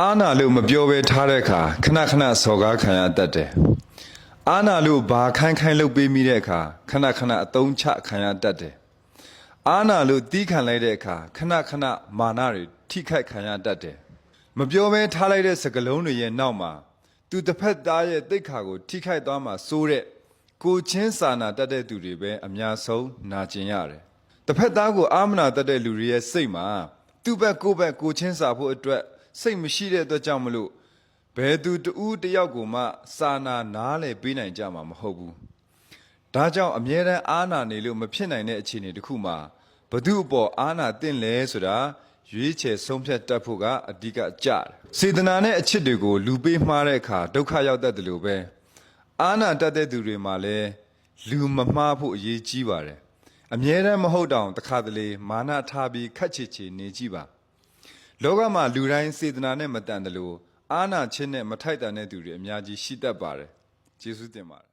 အာနာလို့မပြောဘဲထားတဲ့အခါခဏခဏစော်ကားခံရတတ်တယ်အာနာလို့ဘာခိုင်းခိုင်းလုပ်ပေးမိတဲ့အခါခဏခဏအတုံးချခံရတတ်တယ်အာနာလို့တီးခံလိုက်တဲ့အခါခဏခဏမာနတွေထိခိုက်ခံရတတ်တယ်မပြောဘဲထားလိုက်တဲ့စကလုံးတွေရဲ့နောက်မှာသူတစ်ဖက်သားရဲ့တိတ်ခါကိုထိခိုက်သွားမှာစိုးတဲ့ကိုချင်းစာနာတတ်တဲ့သူတွေပဲအများဆုံးနာကျင်ရတယ်တစ်ဖက်သားကိုအာမနာတတ်တဲ့လူတွေရဲ့စိတ်မှာသူ့ဘက်ကိုယ့်ဘက်ကိုချင်းစာဖို့အတွက် စိတ်မရှိတဲ့အတွက်ကြောင့်မလို့ဘယ်သူတူးတယောက်ကိုမှစာနာနားလည်ပေးနိုင်ကြမှာမဟုတ်ဘူးဒါကြောင့်အမြဲတမ်းအာနာနေလို့မဖြစ်နိုင်တဲ့အခြေအနေတစ်ခုမှာဘု து အပေါ်အာနာတင့်လဲဆိုတာရွေးချယ်ဆုံးဖြတ်တတ်ဖို့ကအဓိကကြတယ်စေတနာနဲ့အချစ်တွေကိုလူပေးမှားတဲ့အခါဒုက္ခရောက်တတ်တယ်လို့ပဲအာနာတတ်တဲ့သူတွေမှာလည်းလူမမှားဖို့အရေးကြီးပါတယ်အမြဲတမ်းမဟုတ်တောင်တစ်ခါတလေမာနထားပြီးခက်ချစ်ချေနေကြည့်ပါ လောကမှာလူတိုင်းစေတနာနဲ့မတန်တယ်လို့အာနာချင်းနဲ့မထိုက်တန်တဲ့သူတွေအများကြီးရှိတတ်ပါတယ်ကျေးဇူးတင်ပါတယ်